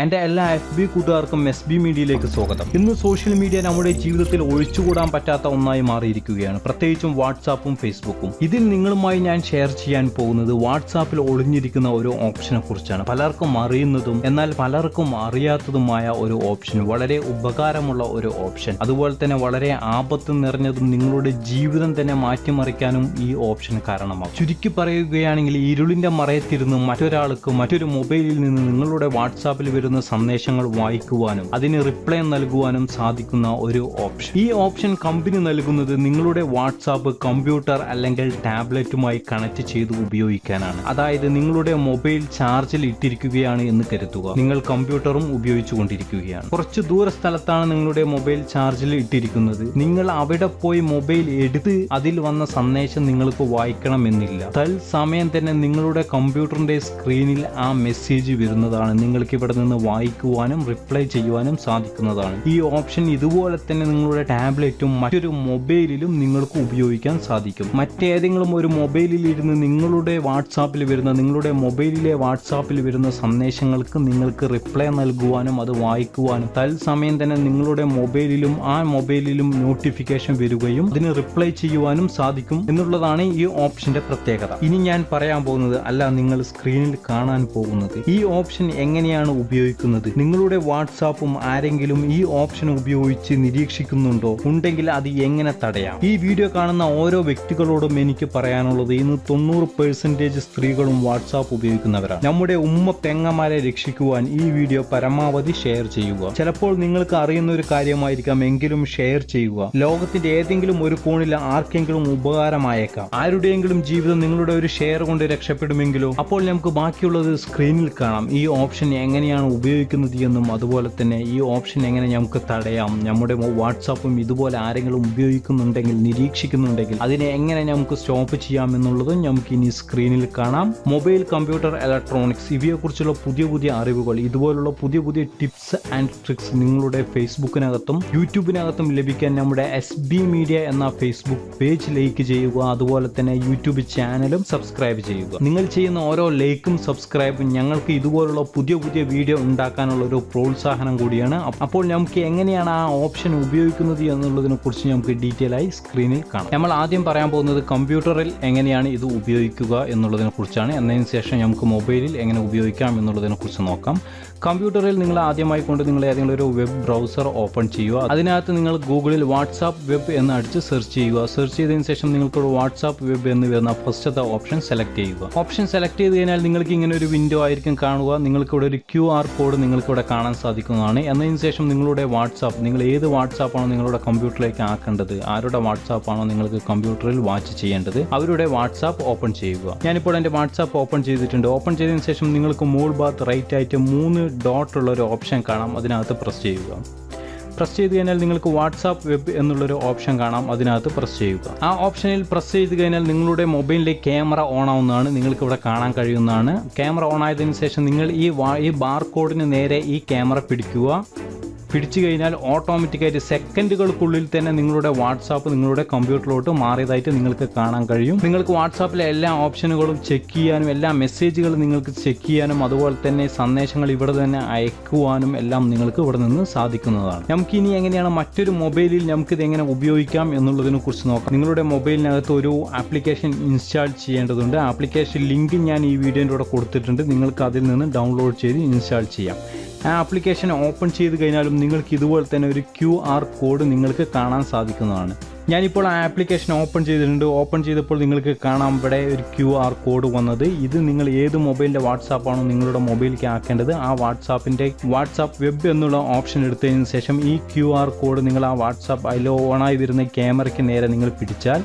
എന്റെ എല്ലാ F B കൂട്ടുകാർക്കും എസ് ബി മീഡിയയിലേക്ക് സ്വാഗതം. ഇന്ന് സോഷ്യൽ മീഡിയ നമ്മുടെ ജീവിതത്തിൽ ഒഴിച്ചുകൂടാൻ പറ്റാത്ത ഒന്നായി മാറിയിരിക്കുകയാണ്. പ്രത്യേകിച്ചും വാട്സാപ്പും ഫേസ്ബുക്കും. ഇതിൽ നിങ്ങളുമായി ഞാൻ ഷെയർ ചെയ്യാൻ പോകുന്നത് വാട്സാപ്പിൽ ഒളിഞ്ഞിരിക്കുന്ന ഒരു ഓപ്ഷനെ കുറിച്ചാണ്. പലർക്കും അറിയുന്നതും എന്നാൽ പലർക്കും അറിയാത്തതുമായ ഒരു ഓപ്ഷൻ വളരെ ഉപകാരമുള്ള ഒരു ഓപ്ഷൻ അതുപോലെ തന്നെ വളരെ ആപത്ത് നിറഞ്ഞതും നിങ്ങളുടെ ജീവിതം തന്നെ മാറ്റിമറിക്കാനും ഈ ഓപ്ഷൻ കാരണമാകും. ചുരുക്കി പറയുകയാണെങ്കിൽ ഇരുളിന്റെ മറയത്തിരുന്ന് മറ്റൊരാൾക്ക് മറ്റൊരു മൊബൈലിൽ നിന്ന് നിങ്ങളുടെ വാട്സാപ്പിൽ വരുന്ന സന്ദേശങ്ങൾ വായിക്കുവാനും അതിന് റിപ്ലൈ നൽകുവാനും സാധിക്കുന്ന ഒരു ഓപ്ഷൻ ഈ ഓപ്ഷൻ കമ്പനി നൽകുന്നത് നിങ്ങളുടെ വാട്സാപ്പ് കമ്പ്യൂട്ടർ അല്ലെങ്കിൽ ടാബ്ലറ്റുമായി കണക്ട് ചെയ്ത് ഉപയോഗിക്കാനാണ്. അതായത് നിങ്ങളുടെ മൊബൈൽ ചാർജിൽ ഇട്ടിരിക്കുകയാണ് എന്ന് കരുതുക. നിങ്ങൾ കമ്പ്യൂട്ടറും ഉപയോഗിച്ചു കൊണ്ടിരിക്കുകയാണ്. കുറച്ച് ദൂര സ്ഥലത്താണ് നിങ്ങളുടെ മൊബൈൽ ചാർജിൽ ഇട്ടിരിക്കുന്നത്. നിങ്ങൾ അവിടെ പോയി മൊബൈൽ എടുത്ത് അതിൽ വന്ന സന്ദേശം നിങ്ങൾക്ക് വായിക്കണമെന്നില്ല. തൽസമയം തന്നെ നിങ്ങളുടെ കമ്പ്യൂട്ടറിന്റെ സ്ക്രീനിൽ ആ മെസ്സേജ് വരുന്നതാണ്. നിങ്ങൾക്ക് ഇവിടെ നിന്ന് വായിക്കുവാനും റിപ്ലൈ ചെയ്യുവാനും സാധിക്കുന്നതാണ്. ഈ ഓപ്ഷൻ ഇതുപോലെ തന്നെ നിങ്ങളുടെ ടാബ്ലറ്റും മറ്റൊരു മൊബൈലിലും നിങ്ങൾക്ക് ഉപയോഗിക്കാൻ സാധിക്കും. മറ്റേതെങ്കിലും ഒരു മൊബൈലിൽ ഇരുന്ന് നിങ്ങളുടെ വാട്സാപ്പിൽ വരുന്ന നിങ്ങളുടെ മൊബൈലിലെ വാട്സാപ്പിൽ വരുന്ന സന്ദേശങ്ങൾക്ക് നിങ്ങൾക്ക് റിപ്ലൈ നൽകുവാനും അത് വായിക്കുവാനും തത്സമയം തന്നെ നിങ്ങളുടെ മൊബൈലിലും ആ മൊബൈലിലും നോട്ടിഫിക്കേഷൻ വരികയും അതിന് റിപ്ലൈ ചെയ്യുവാനും സാധിക്കും എന്നുള്ളതാണ് ഈ ഓപ്ഷന്റെ പ്രത്യേകത. ഇനി ഞാൻ പറയാൻ പോകുന്നത് അല്ല നിങ്ങൾ സ്ക്രീനിൽ കാണാൻ പോകുന്നത്. ഈ ഓപ്ഷൻ എങ്ങനെയാണ് ഉപയോഗിക്കുന്നത്? നിങ്ങളുടെ വാട്സാപ്പും ആരെങ്കിലും ഈ ഓപ്ഷൻ ഉപയോഗിച്ച് നിരീക്ഷിക്കുന്നുണ്ടോ? ഉണ്ടെങ്കിൽ അത് എങ്ങനെ തടയാം? ഈ വീഡിയോ കാണുന്ന ഓരോ വ്യക്തികളോടും എനിക്ക് പറയാനുള്ളത് ഇന്ന് തൊണ്ണൂറ് പെർസെന്റേജ് സ്ത്രീകളും വാട്സാപ്പ് ഉപയോഗിക്കുന്നവരാണ്. നമ്മുടെ ഉമ്മ പെങ്ങമാരെ രക്ഷിക്കുവാൻ ഈ വീഡിയോ പരമാവധി ഷെയർ ചെയ്യുക. ചിലപ്പോൾ നിങ്ങൾക്ക് അറിയുന്ന ഒരു കാര്യമായിരിക്കാം എങ്കിലും ഷെയർ ചെയ്യുക. ലോകത്തിന്റെ ഏതെങ്കിലും ഒരു കോണിൽ ആർക്കെങ്കിലും ഉപകാരമായേക്കാം. ആരുടെയെങ്കിലും ജീവിതം നിങ്ങളുടെ ഒരു ഷെയർ കൊണ്ട് രക്ഷപ്പെടുമെങ്കിലോ? അപ്പോൾ നമുക്ക് ബാക്കിയുള്ളത് സ്ക്രീനിൽ കാണാം. ഈ ഓപ്ഷൻ എങ്ങനെയാണ് ഉപയോഗിക്കുന്നത് എന്നും അതുപോലെ തന്നെ ഈ ഓപ്ഷൻ എങ്ങനെ നമുക്ക് തടയാം നമ്മുടെ വാട്സാപ്പും ഇതുപോലെ ആരെങ്കിലും ഉപയോഗിക്കുന്നുണ്ടെങ്കിൽ നിരീക്ഷിക്കുന്നുണ്ടെങ്കിൽ അതിനെ എങ്ങനെ നമുക്ക് സ്റ്റോപ്പ് ചെയ്യാം എന്നുള്ളതും നമുക്ക് ഇനി സ്ക്രീനിൽ കാണാം. മൊബൈൽ കമ്പ്യൂട്ടർ ഇലക്ട്രോണിക്സ് ഇവയെക്കുറിച്ചുള്ള പുതിയ പുതിയ അറിവുകൾ ഇതുപോലുള്ള പുതിയ പുതിയ ടിപ്സ് ആൻഡ് ട്രിക്സ് നിങ്ങളുടെ ഫേസ്ബുക്കിനകത്തും യൂട്യൂബിനകത്തും ലഭിക്കാൻ നമ്മുടെ എസ് ബി മീഡിയ എന്ന ഫേസ്ബുക്ക് പേജ് ലൈക്ക് ചെയ്യുക അതുപോലെ തന്നെ യൂട്യൂബ് ചാനലും സബ്സ്ക്രൈബ് ചെയ്യുക. നിങ്ങൾ ചെയ്യുന്ന ഓരോ ലൈക്കും സബ്സ്ക്രൈബും ഞങ്ങൾക്ക് ഇതുപോലുള്ള പുതിയ പുതിയ വീഡിയോ ഉണ്ടാക്കാനുള്ള ഒരു പ്രോത്സാഹനം കൂടിയാണ്. അപ്പോൾ നമുക്ക് എങ്ങനെയാണ് ആ ഓപ്ഷൻ ഉപയോഗിക്കുന്നത് എന്നുള്ളതിനെ കുറിച്ച് നമുക്ക് ഡീറ്റെയിൽ ആയി സ്ക്രീനിൽ കാണാം. നമ്മൾ ആദ്യം പറയാൻ പോകുന്നത് കമ്പ്യൂട്ടറിൽ എങ്ങനെയാണ് ഇത് ഉപയോഗിക്കുക എന്നുള്ളതിനെ കുറിച്ചാണ്. എന്നതിന് ശേഷം നമുക്ക് മൊബൈലിൽ എങ്ങനെ ഉപയോഗിക്കാം എന്നുള്ളതിനെ കുറിച്ച് നോക്കാം. കമ്പ്യൂട്ടറിൽ നിങ്ങൾ ആദ്യമായി കൊണ്ട് നിങ്ങൾ ഏതെങ്കിലും ഒരു വെബ് ബ്രൗസർ ഓപ്പൺ ചെയ്യുക. അതിനകത്ത് നിങ്ങൾ ഗൂഗിളിൽ വാട്സാപ്പ് വെബ് എന്ന് അടിച്ച് സെർച്ച് ചെയ്യുക. സെർച്ച് ചെയ്തതിന് ശേഷം നിങ്ങൾക്ക് വാട്സാപ്പ് വെബ് എന്ന് വരുന്ന ഫസ്റ്റത്തെ ഓപ്ഷൻ സെലക്ട് ചെയ്യുക. ഓപ്ഷൻ സെലക്ട് ചെയ്ത് കഴിഞ്ഞാൽ നിങ്ങൾക്ക് ഇങ്ങനെ ഒരു വിൻഡോ ആയിരിക്കും കാണുക. നിങ്ങൾക്ക് ഇവിടെ ഒരു ക്യു ആർ കോഡ് നിങ്ങൾക്ക് ഇവിടെ കാണാൻ സാധിക്കുന്നതാണ്. എന്നതിന് ശേഷം നിങ്ങളുടെ വാട്സാപ്പ് നിങ്ങൾ ഏത് വാട്സാപ്പാണോ നിങ്ങളുടെ കമ്പ്യൂട്ടറിലേക്ക് ആക്കേണ്ടത് ആരുടെ വാട്സാപ്പാണോ നിങ്ങൾക്ക് കമ്പ്യൂട്ടറിൽ വാച്ച് ചെയ്യേണ്ടത് അവരുടെ വാട്സാപ്പ് ഓപ്പൺ ചെയ്യുക. ഞാനിപ്പോൾ എന്റെ വാട്സാപ്പ് ഓപ്പൺ ചെയ്തിട്ടുണ്ട്. ഓപ്പൺ ചെയ്തതിന് ശേഷം നിങ്ങൾക്ക് മോൾ ബാത്ത് റൈറ്റ് ആയിട്ട് മൂന്ന് ഡോട്ടുള്ള ഒരു ഓപ്ഷൻ കാണാം. അതിനകത്ത് പ്രസ് ചെയ്യുക. പ്രസ് ചെയ്ത് കഴിഞ്ഞാൽ നിങ്ങൾക്ക് വാട്സാപ്പ് വെബ് എന്നുള്ളൊരു ഓപ്ഷൻ കാണാം. അതിനകത്ത് പ്രസ് ചെയ്യുക. ആ ഓപ്ഷനിൽ പ്രസ് ചെയ്ത് കഴിഞ്ഞാൽ നിങ്ങളുടെ മൊബൈലിലെ ക്യാമറ ഓൺ ആവുന്നതാണ് നിങ്ങൾക്ക് ഇവിടെ കാണാൻ കഴിയുന്നതാണ്. ക്യാമറ ഓൺ ആയതിനു ശേഷം നിങ്ങൾ ഈ ഈ ബാർ കോഡിന് നേരെ ഈ ക്യാമറ പിടിക്കുക. പിടിച്ചു കഴിഞ്ഞാൽ ഓട്ടോമാറ്റിക്കായിട്ട് സെക്കൻഡുകൾക്കുള്ളിൽ തന്നെ നിങ്ങളുടെ വാട്സാപ്പ് നിങ്ങളുടെ കമ്പ്യൂട്ടറിലോട്ട് മാറിയതായിട്ട് നിങ്ങൾക്ക് കാണാൻ കഴിയും. നിങ്ങൾക്ക് വാട്സാപ്പിലെ എല്ലാ ഓപ്ഷനുകളും ചെക്ക് ചെയ്യാനും എല്ലാ മെസ്സേജുകളും നിങ്ങൾക്ക് ചെക്ക് ചെയ്യാനും അതുപോലെ തന്നെ സന്ദേശങ്ങൾ ഇവിടെ തന്നെ അയക്കുവാനും എല്ലാം നിങ്ങൾക്ക് ഇവിടെ നിന്ന് സാധിക്കുന്നതാണ്. നമുക്ക് ഇനി എങ്ങനെയാണ് മറ്റൊരു മൊബൈലിൽ നമുക്ക് ഇത് എങ്ങനെ ഉപയോഗിക്കാം എന്നുള്ളതിനെ കുറിച്ച് നോക്കാം. നിങ്ങളുടെ മൊബൈലിനകത്ത് ഒരു ആപ്ലിക്കേഷൻ ഇൻസ്റ്റാൾ ചെയ്യേണ്ടതുണ്ട്. ആപ്ലിക്കേഷൻ ലിങ്ക് ഞാൻ ഈ വീഡിയോന്റെ കൂടെ കൊടുത്തിട്ടുണ്ട്. നിങ്ങൾക്ക് അതിൽ നിന്ന് ഡൗൺലോഡ് ചെയ്ത് ഇൻസ്റ്റാൾ ചെയ്യാം. ആ ആപ്ലിക്കേഷൻ ഓപ്പൺ ചെയ്ത് കഴിഞ്ഞാലും നിങ്ങൾക്ക് ഇതുപോലെ തന്നെ ഒരു ക്യു ആർ കോഡ് നിങ്ങൾക്ക് കാണാൻ സാധിക്കുന്നതാണ്. ഞാനിപ്പോൾ ആ ആപ്ലിക്കേഷൻ ഓപ്പൺ ചെയ്തിട്ടുണ്ട്. ഓപ്പൺ ചെയ്തപ്പോൾ നിങ്ങൾക്ക് കാണാം ഇവിടെ ഒരു ക്യു ആർ കോഡ് വന്നത്. ഇത് നിങ്ങൾ ഏത് മൊബൈലിന്റെ വാട്സാപ്പാണോ നിങ്ങളുടെ മൊബൈലിലേക്ക് ആക്കേണ്ടത് ആ വാട്സാപ്പിന്റെ വാട്സാപ്പ് വെബ് എന്നുള്ള ഓപ്ഷൻ എടുത്തതിന് ശേഷം ഈ ക്യു ആർ കോഡ് നിങ്ങൾ ആ വാട്സാപ്പ് അതിൽ ഓണായി വരുന്ന ക്യാമറയ്ക്ക് നേരെ നിങ്ങൾ പിടിച്ചാൽ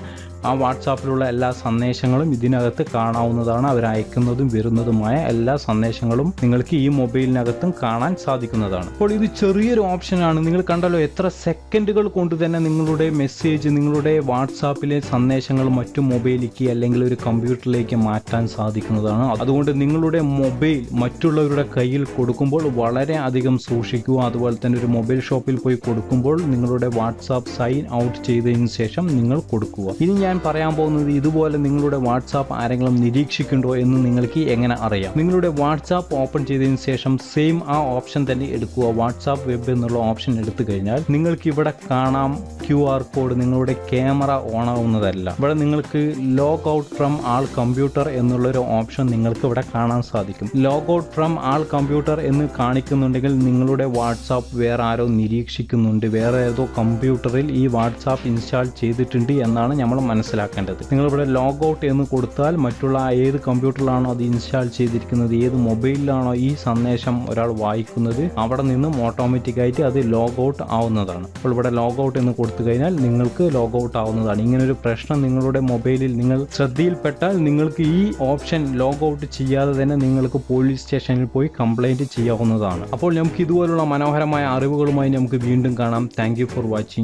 ആ വാട്സാപ്പിലുള്ള എല്ലാ സന്ദേശങ്ങളും ഇതിനകത്ത് കാണാവുന്നതാണ്. അവർ അയക്കുന്നതും വരുന്നതുമായ എല്ലാ സന്ദേശങ്ങളും നിങ്ങൾക്ക് ഈ മൊബൈലിനകത്തും കാണാൻ സാധിക്കുന്നതാണ്. അപ്പോൾ ഇത് ചെറിയൊരു ഓപ്ഷനാണ്. നിങ്ങൾ കണ്ടല്ലോ എത്ര സെക്കൻഡുകൾ കൊണ്ട് തന്നെ നിങ്ങളുടെ മെസ്സേജ് നിങ്ങളുടെ വാട്സാപ്പിലെ സന്ദേശങ്ങൾ മറ്റു മൊബൈലിലേക്ക് അല്ലെങ്കിൽ ഒരു കമ്പ്യൂട്ടറിലേക്ക് മാറ്റാൻ സാധിക്കുന്നതാണ്. അതുകൊണ്ട് നിങ്ങളുടെ മൊബൈൽ മറ്റുള്ളവരുടെ കയ്യിൽ കൊടുക്കുമ്പോൾ വളരെ അധികം സൂക്ഷിക്കുക. അതുപോലെ തന്നെ ഒരു മൊബൈൽ ഷോപ്പിൽ പോയി കൊടുക്കുമ്പോൾ നിങ്ങളുടെ വാട്സാപ്പ് സൈൻ ഔട്ട് ചെയ്തതിന് ശേഷം നിങ്ങൾ കൊടുക്കുക. ഇനി ഞാൻ ഞാൻ പറയാൻ പോകുന്നത് ഇതുപോലെ നിങ്ങളുടെ വാട്സാപ്പ് ആരെങ്കിലും നിരീക്ഷിക്കുന്നുണ്ടോ എന്ന് നിങ്ങൾക്ക് എങ്ങനെ അറിയാം? നിങ്ങളുടെ വാട്സാപ്പ് ഓപ്പൺ ചെയ്തതിന് ശേഷം സെയിം ആ ഓപ്ഷൻ തന്നെ എടുക്കുക. വാട്സാപ്പ് വെബ് എന്നുള്ള ഓപ്ഷൻ എടുത്തു കഴിഞ്ഞാൽ നിങ്ങൾക്ക് ഇവിടെ കാണാം ക്യു ആർ കോഡ് നിങ്ങളുടെ ക്യാമറ ഓൺ ആവുന്നതല്ല ഇവിടെ നിങ്ങൾക്ക് log out from all computer എന്നുള്ളൊരു ഓപ്ഷൻ നിങ്ങൾക്ക് ഇവിടെ കാണാൻ സാധിക്കും. Log out from all computer എന്ന് കാണിക്കുന്നുണ്ടെങ്കിൽ നിങ്ങളുടെ വാട്സാപ്പ് വേറെ ആരോ നിരീക്ഷിക്കുന്നുണ്ട്. വേറെ ഏതോ കമ്പ്യൂട്ടറിൽ ഈ വാട്സാപ്പ് ഇൻസ്റ്റാൾ ചെയ്തിട്ടുണ്ട് എന്നാണ് നമ്മൾ മനസ്സിലാക്കേണ്ടത്. നിങ്ങളിവിടെ ലോഗ് ഔട്ട് എന്ന് കൊടുത്താൽ മറ്റുള്ള ഏത് കമ്പ്യൂട്ടറിലാണോ അത് ഇൻസ്റ്റാൾ ചെയ്തിരിക്കുന്നത് ഏത് മൊബൈലിലാണോ ഈ സന്ദേശം ഒരാൾ വായിക്കുന്നത് അവിടെ നിന്നും ഓട്ടോമാറ്റിക്കായിട്ട് അത് ലോഗ് ഔട്ട് ആവുന്നതാണ്. അപ്പോൾ ഇവിടെ ലോഗ് ഔട്ട് എന്ന് കൊടുത്തു കഴിഞ്ഞാൽ നിങ്ങൾക്ക് ലോഗ് ഔട്ട് ആവുന്നതാണ്. ഇങ്ങനൊരു പ്രശ്നം നിങ്ങളുടെ മൊബൈലിൽ നിങ്ങൾ ശ്രദ്ധയിൽപ്പെട്ടാൽ നിങ്ങൾക്ക് ഈ ഓപ്ഷൻ ലോഗ് ഔട്ട് ചെയ്യാതെ തന്നെ നിങ്ങൾക്ക് പോലീസ് സ്റ്റേഷനിൽ പോയി കംപ്ലൈന്റ് ചെയ്യാവുന്നതാണ്. അപ്പോൾ നമുക്ക് ഇതുപോലുള്ള മനോഹരമായ അറിവുകളുമായി നമുക്ക് വീണ്ടും കാണാം. Thank for watching